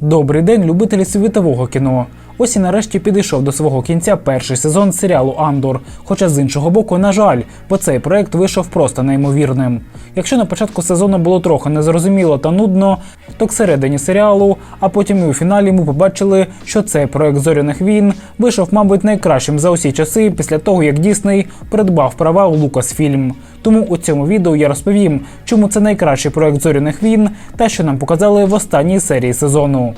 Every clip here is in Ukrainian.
Добрий день, любителі світового кіно. Ось і нарешті підійшов до свого кінця перший сезон серіалу Андор. Хоча з іншого боку, на жаль, бо цей проект вийшов просто неймовірним. Якщо на початку сезону було трохи незрозуміло та нудно, то к середині серіалу, а потім і у фіналі ми побачили, що цей проект зоряних війн вийшов, мабуть, найкращим за усі часи після того, як Дісней придбав права у Лукасфільм. Тому у цьому відео я розповім, чому це найкращий проект зоряних війн та що нам показали в останній серії сезону.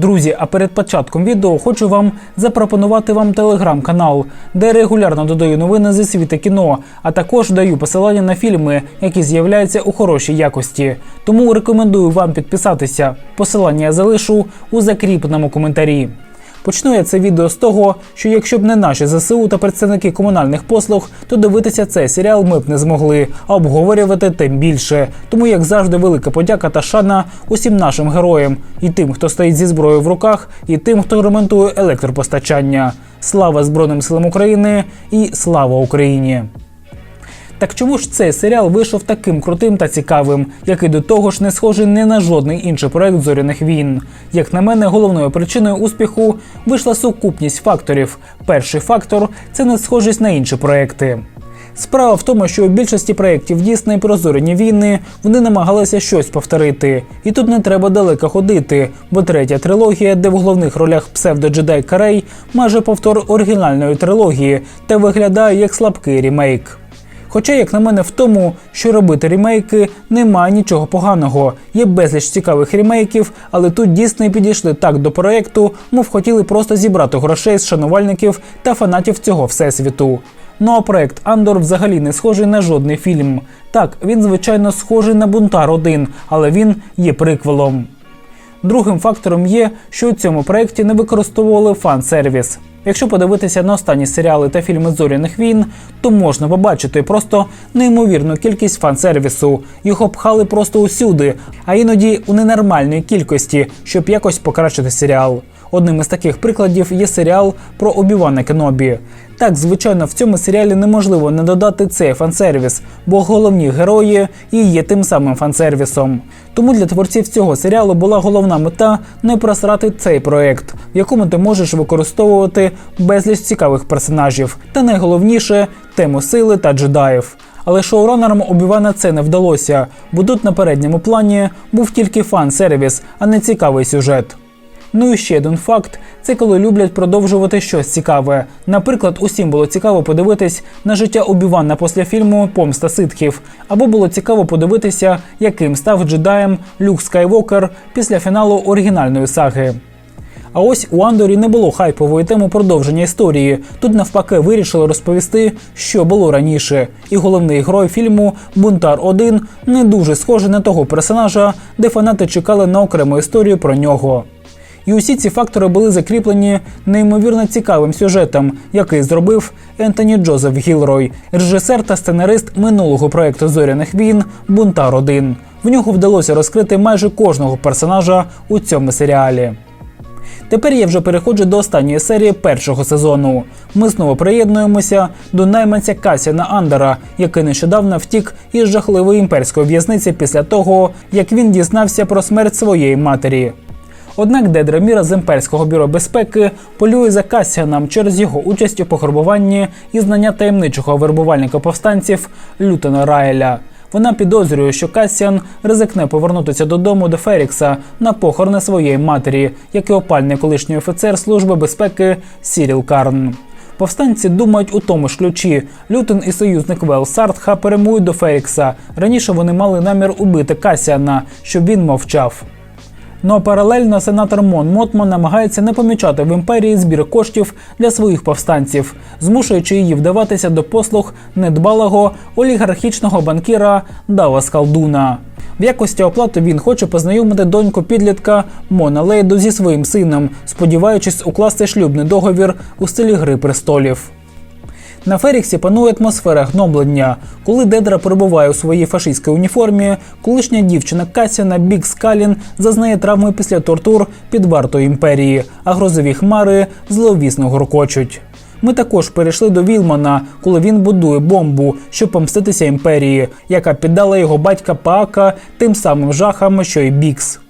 Друзі, а перед початком відео хочу вам запропонувати вам телеграм-канал, де регулярно додаю новини зі світу кіно, а також даю посилання на фільми, які з'являються у хорошій якості. Тому рекомендую вам підписатися. Посилання я залишу у закріпленому коментарі. Почну я це відео з того, що якщо б не наші ЗСУ та представники комунальних послуг, то дивитися цей серіал ми б не змогли, а обговорювати тим більше. Тому, як завжди, велика подяка та шана усім нашим героям, і тим, хто стоїть зі зброєю в руках, і тим, хто ремонтує електропостачання. Слава Збройним силам України і слава Україні! Так чому ж цей серіал вийшов таким крутим та цікавим, який до того ж не схожий ні на жодний інший проект зоряних війн? Як на мене, головною причиною успіху вийшла сукупність факторів. Перший фактор це не схожість на інші проекти. Справа в тому, що у більшості проєктів Дісней про зоряні війни вони намагалися щось повторити. І тут не треба далеко ходити, бо третя трилогія, де в головних ролях псевдо-джедай Карей, майже повтор оригінальної трилогії та виглядає як слабкий рімейк. Хоча, як на мене, в тому, що робити рімейки, немає нічого поганого. Є безліч цікавих рімейків, але тут Дісней підійшли так до проекту, мов хотіли просто зібрати грошей з шанувальників та фанатів цього всесвіту. Ну а проект Андор взагалі не схожий на жодний фільм. Так, він звичайно схожий на Бунтар 1, але він є приквелом. Другим фактором є, що у цьому проєкті не використовували фан-сервіс. Якщо подивитися на останні серіали та фільми зоряних війн, то можна побачити просто неймовірну кількість фан-сервісу. Його пхали просто усюди, а іноді у ненормальній кількості, щоб якось покращити серіал. Одним із таких прикладів є серіал про Обівана Кенобі. Так, звичайно, в цьому серіалі неможливо не додати цей фан-сервіс, бо головні герої і є тим самим фан-сервісом. Тому для творців цього серіалу була головна мета не просрати цей проект, в якому ти можеш використовувати безліч цікавих персонажів, та найголовніше тему сили та джедаїв. Але шоуранерам Обівана це не вдалося, бо тут на передньому плані був тільки фан-сервіс, а не цікавий сюжет. Ну і ще один факт: це коли люблять продовжувати щось цікаве. Наприклад, усім було цікаво подивитись на життя Обівана після фільму Помста ситхів, або було цікаво подивитися, яким став джедаєм Люк Скайвокер після фіналу оригінальної саги. А ось у Андорі не було хайпової теми продовження історії. Тут навпаки вирішили розповісти, що було раніше. І головний герой фільму Бунтар 1 не дуже схожий на того персонажа, де фанати чекали на окрему історію про нього. І усі ці фактори були закріплені неймовірно цікавим сюжетом, який зробив Ентоні Джозеф Гілрой, режисер та сценарист минулого проекту зоряних війн Бунтар 1 В нього вдалося розкрити майже кожного персонажа у цьому серіалі. Тепер я вже переходжу до останньої серії першого сезону. Ми знову приєднуємося до найманця Касіна Андера, який нещодавно втік із жахливої імперської в'язниці після того, як він дізнався про смерть своєї матері. Однак Дедра Міра з імперського бюро безпеки полює за Касіаном через його участь у пограбуванні і знання таємничого вербувальника повстанців Лютона Райля. Вона підозрює, що Касіан ризикне повернутися додому до Ферікса на похорони своєї матері, як і опальний колишній офіцер Служби безпеки Сіріл Карн. Повстанці думають у тому ж ключі. Лютон і союзник Вел Сартха перемують до Ферікса. Раніше вони мали намір убити Касіана, щоб він мовчав. Ну а паралельно сенатор Мон Мотмо намагається не помічати в імперії збір коштів для своїх повстанців, змушуючи її вдаватися до послуг недбалого олігархічного банкіра Дава Скалдуна. В якості оплати він хоче познайомити доньку підлітка Мона Лейду зі своїм сином, сподіваючись укласти шлюбний договір у стилі Гри престолів. На Феріксі панує атмосфера гноблення. Коли Дедра перебуває у своїй фашистській уніформі, колишня дівчина Касіна Бік Скалін зазнає травми після тортур під вартою імперії, а грозові хмари зловісно гуркочуть. Ми також перейшли до Вілмана, коли він будує бомбу, щоб помститися імперії, яка піддала його батька Паака тим самим жахам, що й Бікс.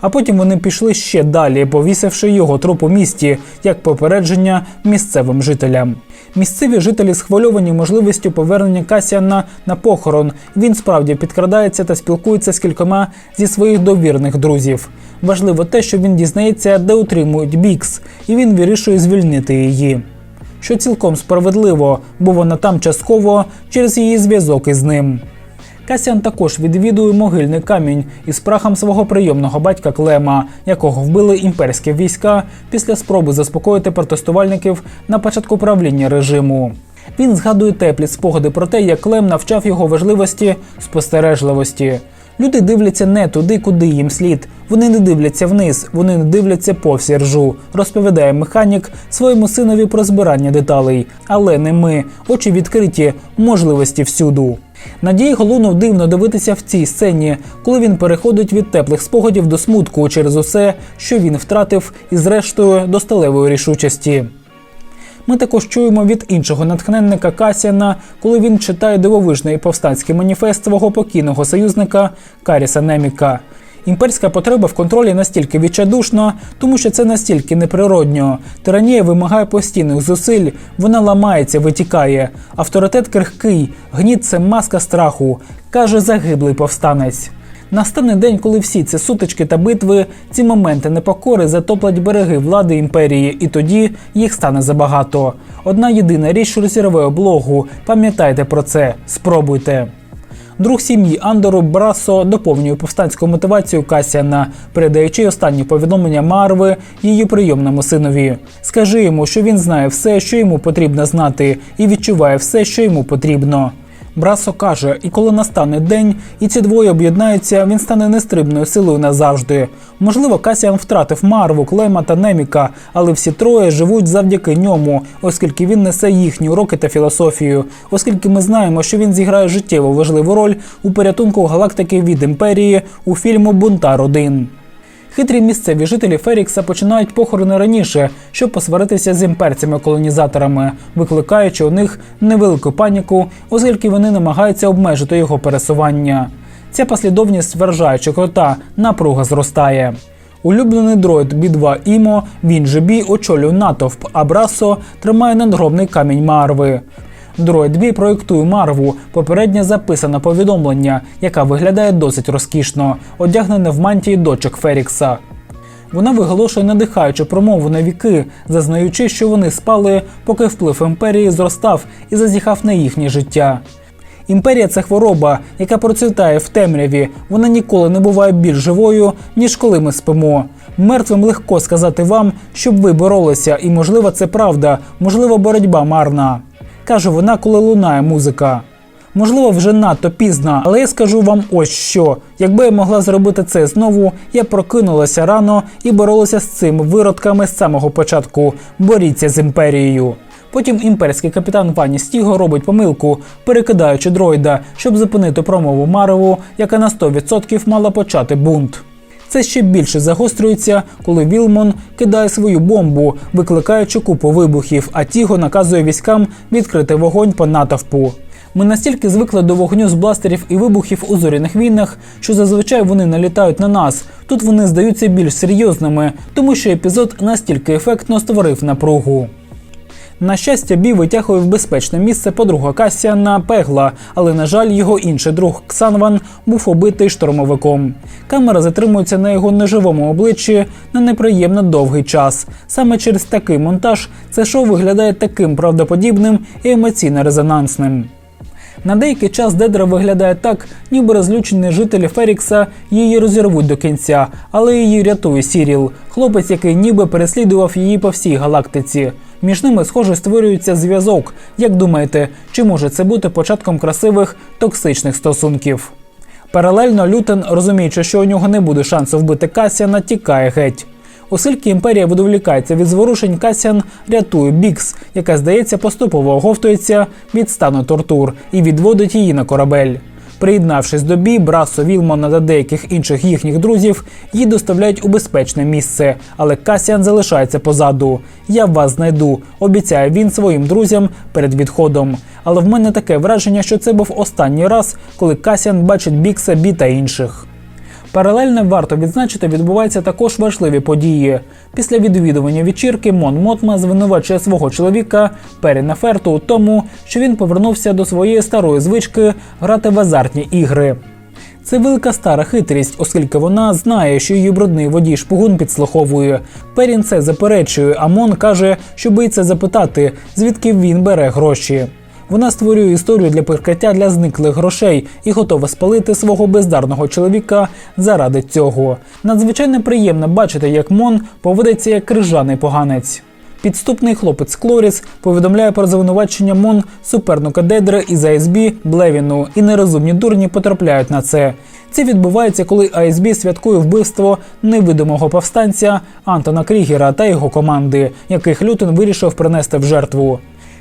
А потім вони пішли ще далі, повісивши його труп у місті як попередження місцевим жителям. Місцеві жителі схвильовані можливістю повернення Касіана на похорон. Він справді підкрадається та спілкується з кількома зі своїх довірних друзів. Важливо те, що він дізнається, де утримують Бікс, і він вирішує звільнити її. Що цілком справедливо, бо вона там частково через її зв'язок із ним. Касіан також відвідує могильний камінь із прахом свого прийомного батька Клема, якого вбили імперські війська після спроби заспокоїти протестувальників на початку правління режиму. Він згадує теплі спогади про те, як Клем навчав його важливості спостережливості. Люди дивляться не туди, куди їм слід. Вони не дивляться вниз, вони не дивляться повсі ржу, розповідає механік своєму синові про збирання деталей. Але не ми. Очі відкриті, можливості всюду. Надії Голунов дивно дивитися в цій сцені, коли він переходить від теплих спогадів до смутку через усе, що він втратив, і зрештою до сталевої рішучості. Ми також чуємо від іншого натхненника Касіана, коли він читає дивовижний повстанський маніфест свого покійного союзника Каріса Неміка. Імперська потреба в контролі настільки відчайдушна, тому що це настільки неприродньо. Тиранія вимагає постійних зусиль, вона ламається, витікає. Авторитет крихкий, гніт це маска страху, каже загиблий повстанець. Настане день, коли всі ці сутички та битви, ці моменти непокори затоплять береги влади імперії, і тоді їх стане забагато. Одна єдина річ розірве облогу. Пам'ятайте про це, спробуйте. Друг сім'ї Андору Брасо доповнює повстанську мотивацію Касіана, передаючи останні повідомлення Марви її прийомному синові. Скажи йому, що він знає все, що йому потрібно знати, і відчуває все, що йому потрібно. Брасо каже, і коли настане день, і ці двоє об'єднаються, він стане нестримною силою назавжди. Можливо, Касіан втратив Марву, Клема та Неміка, але всі троє живуть завдяки ньому, оскільки він несе їхні уроки та філософію, оскільки ми знаємо, що він зіграє життєво важливу роль у порятунку галактики від імперії у фільму Бунтар 1 Хитрі місцеві жителі Ферікса починають похорони раніше, щоб посваритися з імперцями-колонізаторами, викликаючи у них невелику паніку, оскільки вони намагаються обмежити його пересування. Ця послідовність вражаючи крута, напруга зростає. Улюблений дроїд B2 Імо, він же Бі очолює натовп, а Брасо тримає надгробний камінь Марви. Дроїд Бі проєктує Марву, попередньо записане повідомлення, яка виглядає досить розкішно, одягнене в мантії дочок Ферікса. Вона виголошує надихаючу промову на віки, зазнаючи, що вони спали, поки вплив імперії зростав і зазіхав на їхнє життя. Імперія це хвороба, яка процвітає в темряві. Вона ніколи не буває більш живою, ніж коли ми спимо. Мертвим легко сказати вам, щоб ви боролися, і можливо, це правда, можливо, боротьба марна. Каже вона, коли лунає музика. Можливо, вже надто пізно, але я скажу вам ось що. Якби я могла зробити це знову, я прокинулася рано і боролася з цими виродками з самого початку. Боріться з імперією. Потім імперський капітан Вані Стіго робить помилку, перекидаючи дроїда, щоб зупинити промову Мареву, яка на 100% мала почати бунт. Це ще більше загострюється, коли Вілмон кидає свою бомбу, викликаючи купу вибухів, а Тіго наказує військам відкрити вогонь по натовпу. Ми настільки звикли до вогню з бластерів і вибухів у зоряних війнах, що зазвичай вони налітають на нас. Тут вони здаються більш серйозними, тому що епізод настільки ефектно створив напругу. На щастя, бій витягує в безпечне місце подруга Касіана Пегла, але на жаль, його інший друг Ксанван був убитий штурмовиком. Камера затримується на його неживому обличчі на неприємно довгий час. Саме через такий монтаж це шоу виглядає таким правдоподібним і емоційно резонансним. На деякий час Дедра виглядає так, ніби розлючені жителі Ферікса її розірвуть до кінця, але її рятує Сіріл, хлопець, який ніби переслідував її по всій галактиці. Між ними, схоже, створюється зв'язок. Як думаєте, чи може це бути початком красивих токсичних стосунків? Паралельно Лютен, розуміючи, що у нього не буде шансу вбити Касіана, тікає геть. Оскільки імперія відволікається від зворушень, Касіан рятує Бікс, яка, здається, поступово оговтується від стану тортур і відводить її на корабель. Приєднавшись до бій, Брасо, Вілмона та деяких інших їхніх друзів, її доставляють у безпечне місце. Але Касіан залишається позаду. Я вас знайду, обіцяє він своїм друзям перед відходом. Але в мене таке враження, що це був останній раз, коли Касіан бачить Бікса, Бі та інших. Паралельно варто відзначити, відбуваються також важливі події. Після відвідування вечірки Мон Мотма звинувачує свого чоловіка Періна Ферту у тому, що він повернувся до своєї старої звички грати в азартні ігри. Це велика стара хитрість, оскільки вона знає, що її брудний водій шпигун підслуховує. Перін це заперечує, а Мон каже, що боїться запитати, звідки він бере гроші. Вона створює історію для прикриття для зниклих грошей і готова спалити свого бездарного чоловіка заради цього. Надзвичайно приємно бачити, як Мон поводиться як крижаний поганець. Підступний хлопець Клоріс повідомляє про звинувачення Мон суперника Дедра із АСБ Блевіну, і нерозумні дурні потрапляють на це. Це відбувається, коли АСБ святкує вбивство невидимого повстанця Антона Крігера та його команди, яких Лютен вирішив принести в жертву.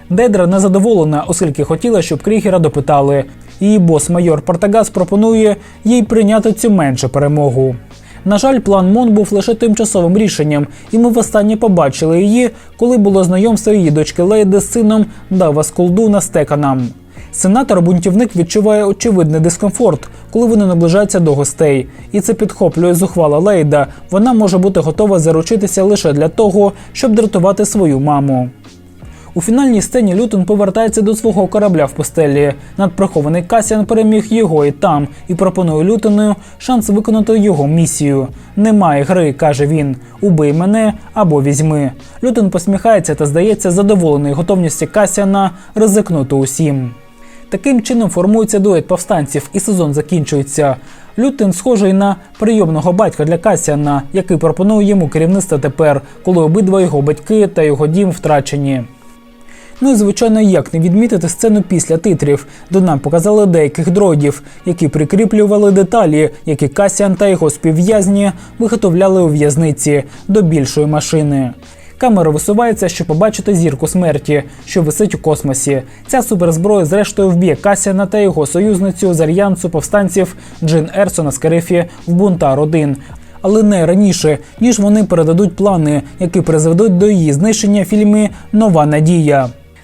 Дедра незадоволена, оскільки хотіла, щоб Крігера допитали. Її бос майор Портагас пропонує їй прийняти цю меншу перемогу. На жаль, план Мон був лише тимчасовим рішенням, і ми востаннє побачили її, коли було знайомство її дочки Лейди з сином Дава Скулдуна Стеканом. Сенатор бунтівник відчуває очевидний дискомфорт, коли вони наближаються до гостей, і це підхоплює зухвала Лейда. Вона може бути готова заручитися лише для того, щоб дратувати свою маму. У фінальній сцені Лютон повертається до свого корабля в постелі. Надприхований Касіан переміг його і там і пропонує Лютону шанс виконати його місію. Немає гри, каже він. Убий мене або візьми. Лютон посміхається та здається задоволений готовності Касіана ризикнути усім. Таким чином формується дует повстанців, і сезон закінчується. Лютен схожий на прийомного батька для Касіана, який пропонує йому керівництво тепер, коли обидва його батьки та його дім втрачені. Ну і звичайно, як не відмітити сцену після титрів, де нам показали деяких дроїдів, які прикріплювали деталі, які Касіан та його співв'язні виготовляли у в'язниці до більшої машини. Камера висувається, щоб побачити зірку смерті, що висить у космосі. Ця суперзброя, зрештою, вб'є Касіана та його союзницю з альянсу повстанців Джин Ерсона з в Бунтар 1 але не раніше, ніж вони передадуть плани, які призведуть до її знищення в Нова Надія.